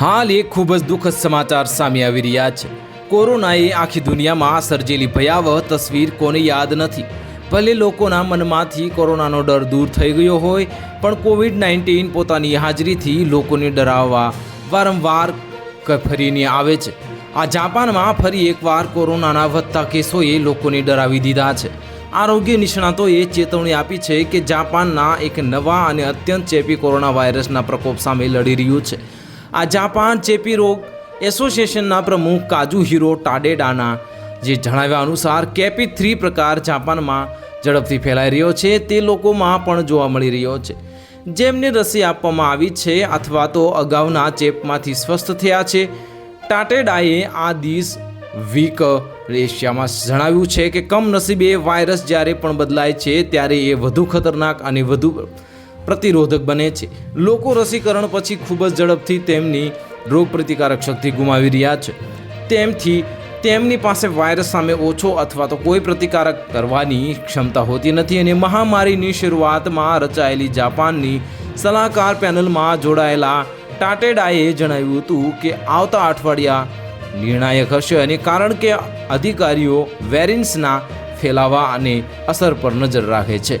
હાલ એક ખૂબ જ દુઃખદ સમાચાર સામે આવી રહ્યા છે. કોરોનાએ આખી દુનિયામાં સર્જેલી ભયાવહ તસવીર કોને યાદ નથી. ભલે લોકોના મનમાંથી કોરોનાનો ડર દૂર થઈ ગયો હોય, પણ કોવિડ નાઇન્ટીન પોતાની હાજરીથી લોકોને ડરાવવા વારંવાર ફરીને આવે છે. આ જાપાનમાં ફરી એકવાર કોરોનાના વધતા કેસોએ લોકોને ડરાવી દીધા છે. આરોગ્ય નિષ્ણાતોએ ચેતવણી આપી છે કે જાપાનના એક નવા અને અત્યંત ચેપી કોરોના વાયરસના પ્રકોપ સામે લડી રહ્યું છે. આ જાપાન ચેપી રોગ એસોસિએશનના પ્રમુખ કાજુ હીરો ટાડેડાના જે જણાવ્યા અનુસાર કેપી થ્રી પ્રકાર જાપાનમાં ઝડપથી ફેલાઈ રહ્યો છે, તે લોકોમાં પણ જોવા મળી રહ્યો છે. જેમને રસી આપવામાં આવી છે અથવા તો અગાઉના ચેપમાંથી સ્વસ્થ થયા છે, ટાટેડાએ આ દિસ વીક એશિયામાં જણાવ્યું છે કે કમનસીબે વાયરસ જ્યારે પણ બદલાય છે, ત્યારે એ વધુ ખતરનાક અને વધુ પ્રતિરોધક બને છે. લોકો રસીકરણ પછી ખૂબ જ ઝડપથી તેમની રોગપ્રતિકારક શક્તિ ગુમાવી રહ્યા છે. તેમથી તેમની પાસે વાયરસ સામે ઓછો અથવા તો કોઈ પ્રતિકારક કરવાની ક્ષમતા હોતી નથી અને મહામારીની શરૂઆતમાં રચાયેલી જાપાનની સલાહકાર પેનલમાં જોડાયેલા ટાટેડાએ જણાવ્યું હતું કે આવતા અઠવાડિયા નિર્ણાયક હશે અને કારણ કે અધિકારીઓ વેરિન્સના ફેલાવા અને અસર પર નજર રાખે છે.